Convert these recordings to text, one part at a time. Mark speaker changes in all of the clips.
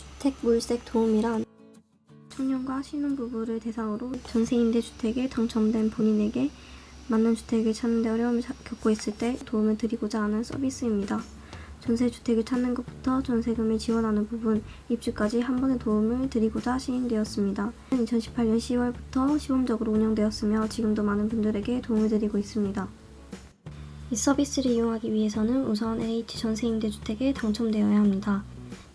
Speaker 1: 주택 물색 도움이란 청년과 신혼부부를 대상으로 전세임대 주택에 당첨된 본인에게 맞는 주택을 찾는 데 어려움을 자- 겪고 있을 때 도움을 드리고자 하는 서비스입니다. 전세 주택을 찾는 것부터 전세금을 지원하는 부분, 입주까지 한 번의 도움을 드리고자 시행되었습니다. 2018년 10월부터 시범적으로 운영되었으며 지금도 많은 분들에게 도움을 드리고 있습니다. 이 서비스를 이용하기 위해서는 우선 LH 전세임대주택에 당첨되어야 합니다.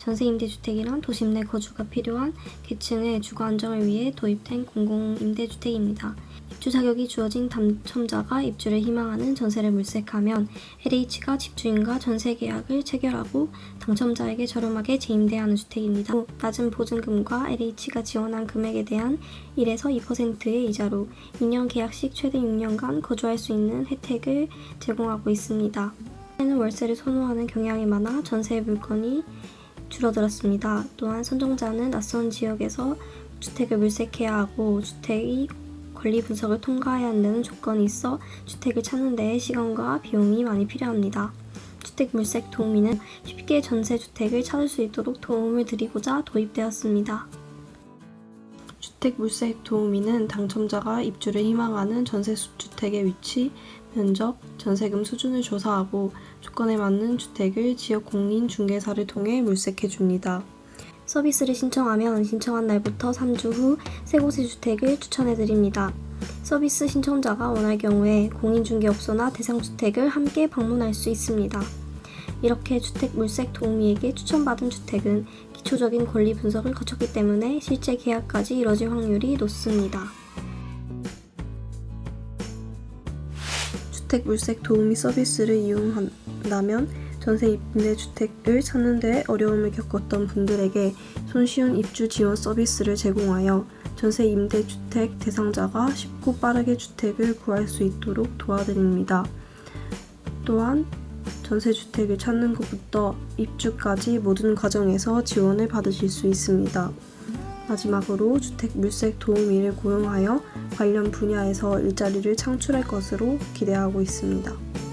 Speaker 1: 전세임대주택이란 도심 내 거주가 필요한 계층의 주거 안정을 위해 도입된 공공임대주택입니다. 입주 자격이 주어진 당첨자가 입주를 희망하는 전세를 물색하면 LH가 집주인과 전세 계약을 체결하고 당첨자에게 저렴하게 재임대하는 주택입니다. 또 낮은 보증금과 LH가 지원한 금액에 대한 1에서 2%의 이자로 2년 계약식 최대 6년간 거주할 수 있는 혜택을 제공하고 있습니다. 는 월세를 선호하는 경향이 많아 전세 물건이 줄어들었습니다. 또한 선정자는 낯선 지역에서 주택을 물색해야 하고 주택이 권리 분석을 통과해야 한다는 조건이 있어 주택을 찾는 데에 시간과 비용이 많이 필요합니다. 주택 물색 도우미는 쉽게 전세 주택을 찾을 수 있도록 도움을 드리고자 도입되었습니다. 주택 물색 도우미는 당첨자가 입주를 희망하는 전세 주택의 위치, 면적, 전세금 수준을 조사하고 조건에 맞는 주택을 지역 공인 중개사를 통해 물색해 줍니다. 서비스를 신청하면 신청한 날부터 3주 후 세 곳의 주택을 추천해 드립니다. 서비스 신청자가 원할 경우에 공인중개업소나 대상주택을 함께 방문할 수 있습니다. 이렇게 주택 물색 도우미에게 추천받은 주택은 기초적인 권리 분석을 거쳤기 때문에 실제 계약까지 이뤄질 확률이 높습니다. 주택 물색 도우미 서비스를 이용한다면 전세 임대 주택을 찾는 데 어려움을 겪었던 분들에게 손쉬운 입주 지원 서비스를 제공하여 전세 임대 주택 대상자가 쉽고 빠르게 주택을 구할 수 있도록 도와드립니다. 또한 전세 주택을 찾는 것부터 입주까지 모든 과정에서 지원을 받으실 수 있습니다. 마지막으로 주택 물색 도우미를 고용하여 관련 분야에서 일자리를 창출할 것으로 기대하고 있습니다.